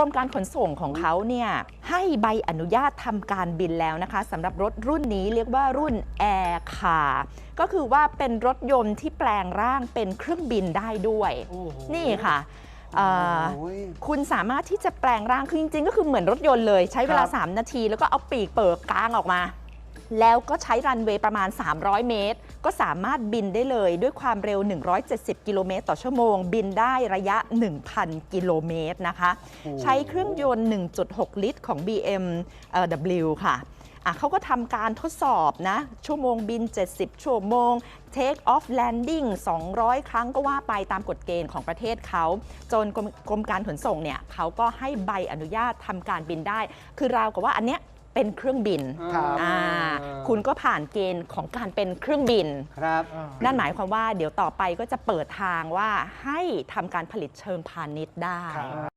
รมการขนส่งของเขาเนี่ยให้ใบอนุญาตทำการบินแล้วนะคะสำหรับรถรุ่นนี้เรียกว่ารุ่น Air Car ก็คือว่าเป็นรถยนต์ที่แปลงร่างเป็นเครื่องบินได้ด้วยโอ้โหนี่ค่ะเอ่อโอ้ยคุณสามารถที่จะแปลงร่างคือจริงๆ ก็คือเหมือนรถยนต์เลย ใช้เวลาครับ3นาที แล้วก็เอาปีกเปิดกลางออกมา แล้วก็ใช้รันเวย์ประมาณ 300 เมตร ก็สามารถบินได้เลยด้วยความเร็ว 170 กิโลเมตรต่อชั่วโมง บินได้ระยะ 1,000 กิโลเมตรนะคะโอ้ใช้เครื่องยนต์ 1.6 ลิตรของ BMW ค่ะอะเขาก็ทำการทดสอบนะ ชั่วโมงบิน 70 ชั่วโมง Take off landing 200 ครั้งก็ว่าไปตามกฎเกณฑ์ของประเทศเขา จนกรมกรมการขนส่งเนี่ยเขาก็ให้ใบอนุญาตทำการบินได้ คือราวกับว่าอันเนี้ย เป็นเครื่องบินครับ อ่าคุณก็ผ่านเกณฑ์ของการเป็นเครื่องบิน ครับอ่านั่นหมายความว่าเดี๋ยวต่อไปก็จะเปิดทางว่าให้ทำการผลิตเชิงพาณิชย์ได้ ครับ